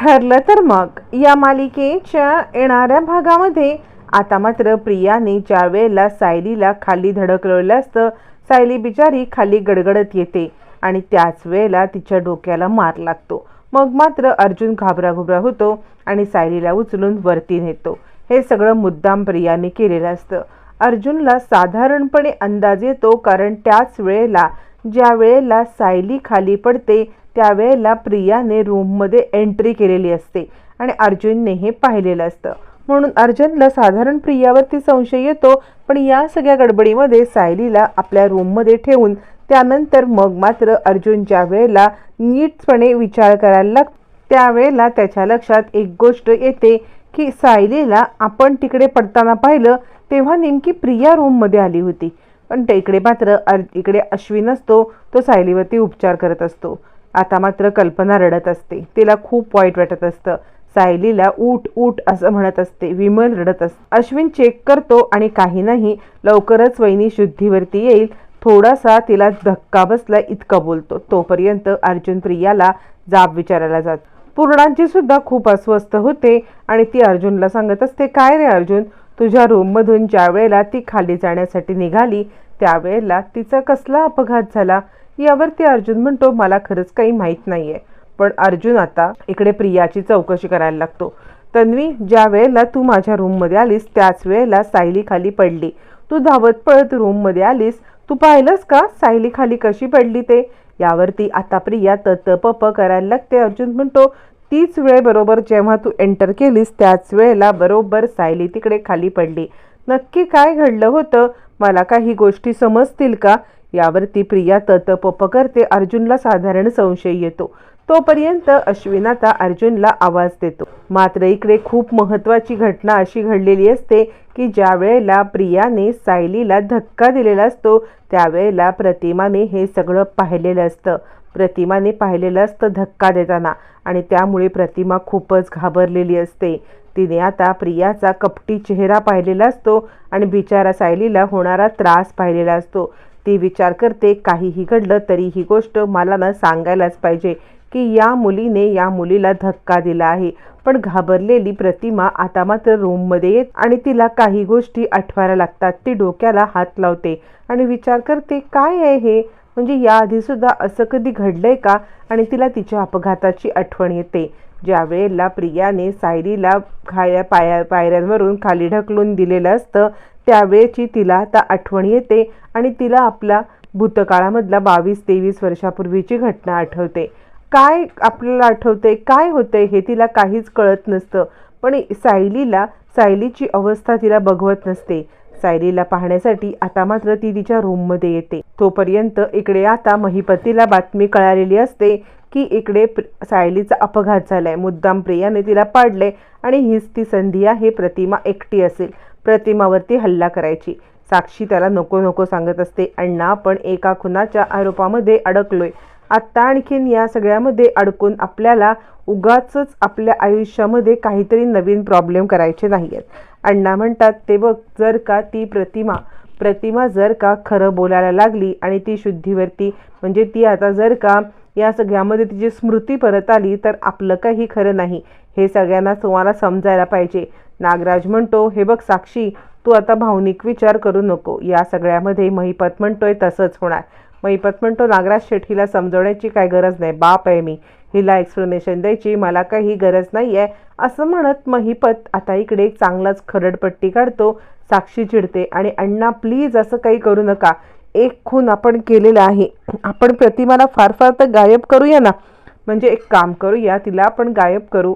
ठरलं तर मग. या मालिकेच्या येणाऱ्या भागामध्ये आता मात्र प्रियाने ज्या वेळेला सायलीला खाली धडकलेलं असतं सायली बिचारी खाली गडगडत येते आणि त्याच वेळेला तिच्या डोक्याला मार लागतो. मग मात्र अर्जुन घाबराघुबरा होतो आणि सायलीला उचलून वरती नेतो. हे सगळं मुद्दाम प्रियाने केलेलं असतं. अर्जुनला साधारणपणे अंदाज येतो कारण त्याच वेळेला ज्या वेळेला सायली खाली पडते त्यावेळेला प्रियाने रूममध्ये एंट्री केलेली असते आणि अर्जुनने हे पाहिलेलं असतं. म्हणून अर्जुनला साधारण प्रियावरती संशय येतो पण या सगळ्या गडबडीमध्ये सायलीला आपल्या रूममध्ये ठेवून त्यानंतर मग मात्र अर्जुन ज्या वेळेला नीटपणे विचार करायला लाग त्यावेळेला त्याच्या लक्षात एक गोष्ट येते की सायलीला आपण तिकडे पडताना पाहिलं तेव्हा नेमकी प्रिया रूममध्ये आली होती. पण त्या इकडे मात्र अर इकडे अश्विन असतो तो सायलीवरती उपचार करत असतो. आता मात्र कल्पना रडत असते. तिला खूप वाईट वाटत असतं. सायलीला उठ उठ असं म्हणत असते. विमल रडत असते अश्विन चेक करतो आणि काही नाही लवकरच वहिनी शुद्धीवरती येईल. थोडासा तिला धक्का बसला इतकं बोलतो. तोपर्यंत अर्जुन प्रियाला जाब विचारायला जात. पूर्णांची सुद्धा खूप अस्वस्थ होते आणि ती अर्जुनला सांगत असते काय रे अर्जुन? तुझ्या रूममधून ज्या वेळेला ती खाली जाण्यासाठी निघाली त्यावेळेला तिचा कसला अपघात झाला? यावरती अर्जुन म्हणतो मला खरंच काही माहीत नाही आहे पण अर्जुन आता इकडे प्रियाची चौकशी करायला लागतो. तन्वी ज्या वेळेला तू माझ्या रूममध्ये आलीस त्याच वेळेला सायली खाली पडली. तू धावत पळत रूममध्ये आलीस तू पाहिलंस का सायली खाली कशी पडली ते? यावरती आता प्रिया तत पप करायला लागते. अर्जुन म्हणतो तीच वेळ बरोबर जेव्हा तू एंटर केलीस त्याच वेळेला बरोबर सायली तिकडे खाली पडली. नक्की काय घडलं होतं? मला काही गोष्टी समजतील का? यावरती प्रिया ततप करते अर्जुनला साधारण संशय येतो. तोपर्यंत अश्विन आता अर्जुनला आवाज देतो. मात्र इकडे खूप महत्त्वाची घटना अशी घडलेली असते की ज्या वेळेला प्रियाने सायलीला धक्का दिलेला असतो त्यावेळेला प्रतिमाने हे सगळं पाहिलेलं असतं. प्रतिमाने पाहिलेलं असतं धक्का देताना आणि त्यामुळे प्रतिमा खूपच घाबरलेली असते. तिने आता प्रियाचा कपटी चेहरा पाहिलेला असतो आणि बिचारा सायलीला होणारा त्रास पाहिलेला असतो. ती विचार करते काहीही घडलं तरी ही गोष्ट मला ना सांगायलाच पाहिजे की या मुलीने या मुलीला धक्का दिला आहे. पण घाबरलेली प्रतिमा आता मात्र रूममध्ये येत आणि तिला काही गोष्टी आठवायला लागतात. ती डोक्याला हात लावते आणि विचार करते काय आहे हे? म्हणजे याआधी सुद्धा असं कधी घडलंय का? आणि तिला तिच्या अपघाताची आठवण येते. ज्या वेळेला प्रियाने सायरीला खाया पाया पायऱ्यांवरून खाली ढकलून दिलेलं असतं त्यावेळेची तिला आता आठवण येते आणि तिला आपला भूतकाळामधला बावीस तेवीस वर्षापूर्वीची घटना आठवते. काय आपल्याला आठवते? काय होते? हे तिला काहीच कळत नसतं. पण सायलीला सायलीची अवस्था तिला बघवत नसते. सायलीला पाहण्यासाठी आता मात्र ती तिच्या रूममध्ये येते. तोपर्यंत इकडे आता महिपतीला बातमी कळालेली असते की इकडे सायलीचा अपघात झालाय. मुद्दाम प्रियाने तिला पाडले आणि हीच ती संधी आहे. प्रतिमा एकटी असेल. प्रतिमावरती हल्ला करायची. साक्षी त्याला नको नको सांगत असते. अण्णा आपण एका खुनाच्या आरोपामध्ये अडकलोय. आत्ता आणखीन या सगळ्यामध्ये अडकून आपल्याला उगाच आपल्या आयुष्यामध्ये काहीतरी नवीन प्रॉब्लेम करायचे नाही आहेत अण्णा म्हणतात ते बघ जर का ती प्रतिमा प्रतिमा जर का खरं बोलायला लागली आणि ती शुद्धीवरती म्हणजे ती आता जर का या सगळ्यामध्ये तिची स्मृती परत आली तर आपलं काही खरं नाही. हे सगळ्यांना तुम्हाला समजायला पाहिजे. नागराज म्हणतो हे बघ साक्षी तू आता भावनिक विचार करू नको. या सगळ्यामध्ये महिपत म्हणतोय तसंच होणार. महिपत म्हणतो नागराज शेठीला समजवण्याची काय गरज नाही. बाप आहे मी. हिला एक्सप्लेनेशन द्यायची मला काही गरज नाही आहे असं म्हणत महिपत आता इकडे एक चांगलाच खरडपट्टी काढतो. साक्षी चिडते आणि अण्णा प्लीज असं काही करू नका. एक खून आपण केलेला आहे. आपण प्रतिमाला फार फार तर गायब करूया ना. म्हणजे एक काम करूया तिला आपण गायब करू.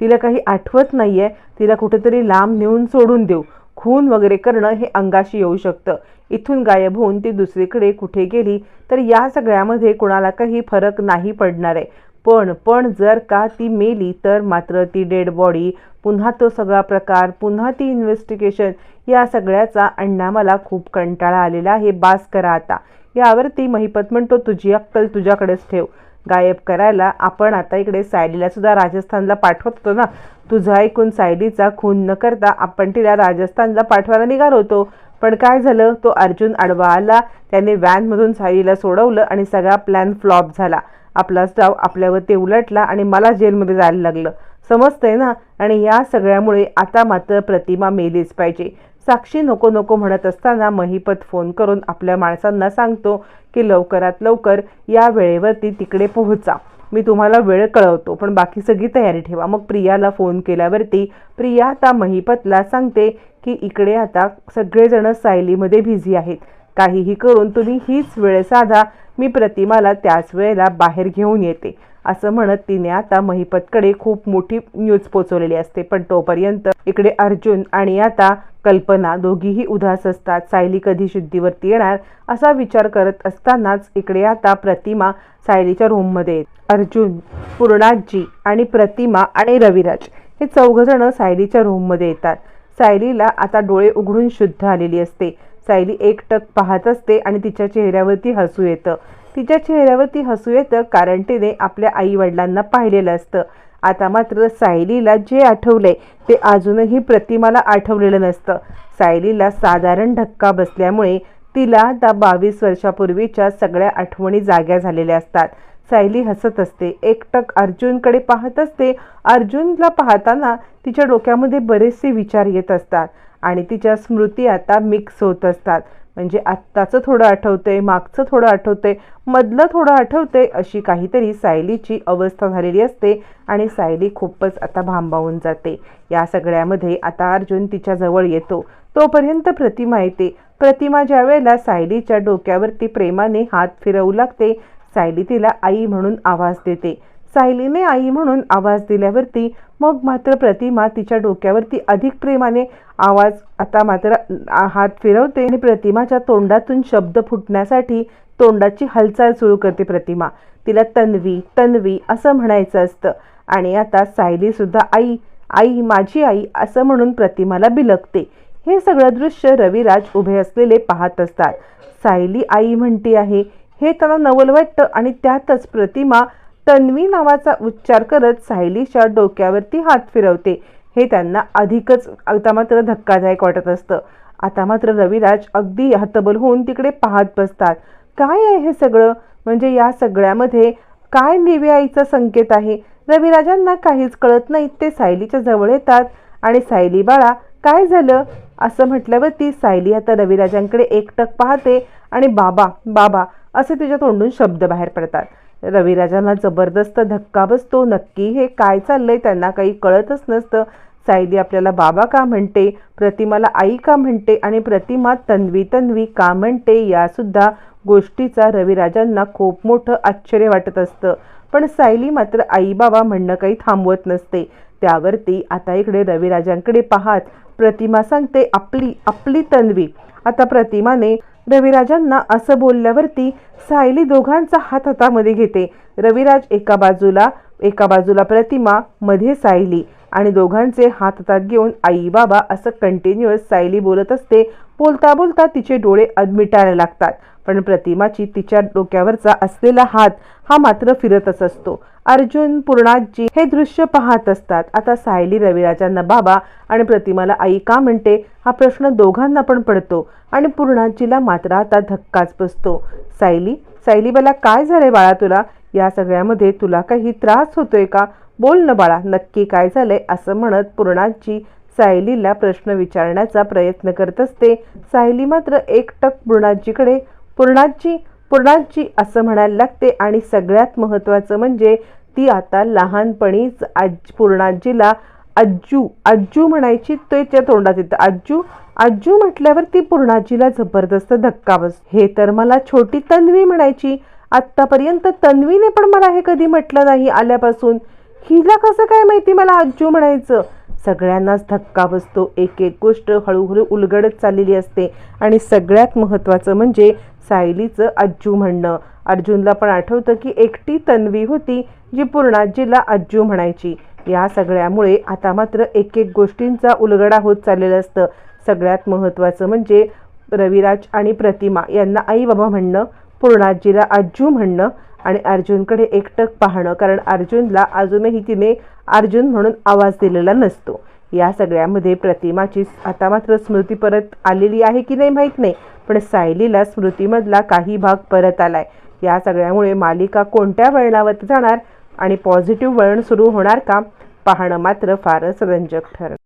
तिला काही आठवत नाही आहे तिला कुठेतरी लांब नेऊन सोडून देऊ. खून वगैरे करणं हे अंगाशी येऊ शकतं. इथून गायब होऊन ती दुसरीकडे कुठे गेली तर या सगळ्यामध्ये कुणाला काही फरक नाही पडणार आहे. पण पण जर का ती मेली तर मात्र ती डेड बॉडी पुन्हा तो सगळा प्रकार पुन्हा ती इन्व्हेस्टिगेशन या सगळ्याचा अण्णा मला खूप कंटाळा आलेला आहे. बास करा आता यावरती महिपत म्हणतो तुझी अक्कल तुझ्याकडेच ठेव. गायब करायला आपण आता इकडे सायलीला सुद्धा राजस्थानला पाठवत होतो ना. तुझा ऐकून सायलीचा खून न करता आपण तिला राजस्थानला पाठवायला निघालो होतो. पण काय झालं? तो अर्जुन आडवा आला. त्याने व्हॅनमधून सायलीला सोडवलं आणि सगळा प्लॅन फ्लॉप झाला. आपला स्टाव आपल्यावरती उलटला आणि मला जेलमध्ये जायला लागलं. समजतंय ना? आणि या सगळ्यामुळे आता मात्र प्रतिमा मेलीच पाहिजे. साक्षी नको नको म्हणत असताना महिपत फोन करून आपल्या माणसांना सांगतो की लवकरात लवकर या वेळेवरती तिकडे पोहोचा. मी तुम्हाला वेळ कळवतो पण बाकी सगळी तयारी ठेवा. मग प्रियाला फोन केल्यावरती प्रिया आता महिपतला सांगते की इकडे आता सगळेजण सायलीमध्ये बिझी आहेत. काहीही करून तुम्ही हीच वेळ साधा. मी प्रतिमाला त्याच वेळेला बाहेर घेऊन येते. असं म्हणत तिने आता महिपतकडे खूप मोठी न्यूज पोचवलेली असते. पण तोपर्यंत इकडे अर्जुन आणि आता कल्पना दोघीही उदास असतात. सायली कधी शुद्धीवरती येणार असा विचार करत असतानाच इकडे आता प्रतिमा सायलीच्या रूममध्ये अर्जुन पूर्णाजी आणि प्रतिमा आणि रविराज हे चौघजण सायलीच्या रूममध्ये येतात. सायलीला आता डोळे उघडून शुद्ध आलेली असते. सायली एकटक पाहत असते आणि तिच्या चेहऱ्यावरती हसू येतं. तिच्या चेहऱ्यावरती हसू येतं कारण तिने आपल्या आई वडिलांना पाहिलेलं असतं. आता मात्र सायलीला जे आठवलंय ते अजूनही प्रतिमाला आठवलेलं नसतं. सायलीला साधारण धक्का बसल्यामुळे तिला त्या बावीस वर्षापूर्वीच्या सगळ्या आठवणी जाग्या झालेल्या असतात. सायली हसत असते एकटक अर्जुनकडे पाहत असते. अर्जुनला पाहताना तिच्या डोक्यामध्ये बरेचसे विचार येत असतात आणि तिच्या स्मृती आता मिक्स होत असतात. म्हणजे आत्ताचं थोडं आठवते मागचं थोडं आठवते मधलं थोडं आठवते अशी काहीतरी सायलीची अवस्था झालेली असते आणि सायली खूपच आता भांबावून जाते. या सगळ्यामध्ये आता अर्जुन तिच्या जवळ येतो. तोपर्यंत प्रतिमा येते. प्रतिमा ज्यावेळेला सायलीच्या डोक्यावरती प्रेमाने हात फिरवू लागते सायली तिला आई म्हणून आवाज देते. सायलीने आई म्हणून आवाज दिल्यावरती मग मात्र प्रतिमा तिच्या डोक्यावरती अधिक प्रेमाने आवाज आता मात्र हात फिरवते आणि प्रतिमाच्या तोंडातून शब्द फुटण्यासाठी तोंडाची हालचाल सुरू करते प्रतिमा. तिला तन्वी तन्वी असं म्हणायचं असतं. आणि आता सायली सुद्धा आई आई माझी आई असं म्हणून प्रतिमाला बिलकते हे सगळं दृश्य रविराज उभे असलेले पाहत असतात. सायली आई म्हणती आहे हे त्यांना नवल वाटतं आणि त्यातच प्रतिमा तन्वी नावाचा उच्चार करत सायलीच्या डोक्यावरती हात फिरवते. हे त्यांना अधिकच आता मात्र धक्कादायक वाटत असतं. आता मात्र रविराज अगदी हतबल होऊन तिकडे पाहत बसतात. काय आहे हे सगळं? म्हणजे या सगळ्यामध्ये काय निव्याईचा आईचा संकेत आहे? रविराजांना काहीच कळत नाही ते सायलीच्या जवळ येतात. आणि सायली बाळा काय झालं? असं म्हटल्यावरती सायली आता रविराजांकडे एकटक पाहते आणि बाबा बाबा असे तिच्या तोंडून शब्द बाहेर पडतात. रविराजांना जबरदस्त धक्का बसतो. नक्की हे काय चाललंय त्यांना काही कळतच नसतं. सायली आपल्याला बाबा का म्हणते? प्रतिमाला आई का म्हणते? आणि प्रतिमा तन्वी तन्वी का म्हणते? यासुद्धा गोष्टीचा रविराजांना खूप मोठं आश्चर्य वाटत असतं. पण सायली मात्र आई बाबा म्हणणं काही थांबवत नसते. त्यावरती आता इकडे रविराजांकडे पाहत प्रतिमा सांगते आपली आपली तन्वी. आता प्रतिमाने रविराजांना असं बोलल्यावरती सायली दोघांचा हात हातामध्ये घेते. रविराज एका बाजूला एका बाजूला प्रतिमा मध्ये सायली आणि दोघांचे हात हातात घेऊन आई बाबा असं कंटिन्युअस सायली बोलत असते. बोलता बोलता तिचे डोळे अदमिटायला लागतात. पण प्रतिमाची तिच्या डोक्यावरचा असलेला हात हा मात्र फिरतच असतो. अर्जुन पूर्णाजी हे दृश्य पाहत असतात. आता सायली रविराजांना बाबा आणि प्रतिमाला आई का म्हणते? हा प्रश्न दोघांना पण पडतो आणि पूर्णाजीला मात्र आता धक्काच बसतो. सायली सायली बाला काय झालंय बाळा तुला? या सगळ्यामध्ये तुला काही त्रास होतोय का? बोल ना बाळा नक्की काय झालंय असं म्हणत पूर्णाजी सायलीला प्रश्न विचारण्याचा प्रयत्न करत असते. सायली मात्र एकटक पूर्णाजीकडे पूर्णाजी पूर्णाजी असं म्हणायला लागते आणि सगळ्यात महत्त्वाचं म्हणजे ती आता लहानपणीच आज पूर्णाजीला अज्जू अज्जू म्हणायची तो तिच्या तोंडात येतं. अज्जू आज्जू म्हटल्यावर ती पूर्णाजीला जबरदस्त धक्का बस हे तर मला छोटी तन्वी म्हणायची. आत्तापर्यंत तन्वीने पण मला हे कधी म्हटलं नाही आल्यापासून. हिला कसं काय माहिती मला आज्जू म्हणायचं? सगळ्यांनाच धक्का बसतो. एक एक गोष्ट हळूहळू उलगडत चाललेली असते. आणि सगळ्यात महत्त्वाचं म्हणजे सायलीचं अज्जू म्हणणं. अर्जुनला पण आठवतं की एकटी तन्वी होती जी पूर्णाजीला अज्जू म्हणायची. या सगळ्यामुळे आता मात्र एक एक गोष्टींचा उलगडा होत चाललेला असतं. सगळ्यात महत्त्वाचं म्हणजे रविराज आणि प्रतिमा यांना आई बाबा म्हणणं पूर्णाजीला अज्जू म्हणणं आणि अर्जुनकडे एकटक पाहणं. कारण अर्जुनला अजूनही तिने अर्जुन म्हणून आवाज दिलेला नसतो. या सगळ्यामध्ये प्रतिमाची आता मात्र स्मृती परत आलेली आहे की नाही माहीत नाही पण सायलीला स्मृतीमधला काही भाग परत आलाय. या सगळ्यामुळे मालिका कोणत्या वळणावर जाणार आणि पॉझिटिव्ह वळण सुरू होणार का पाहणं मात्र फारच रंजक ठरणार.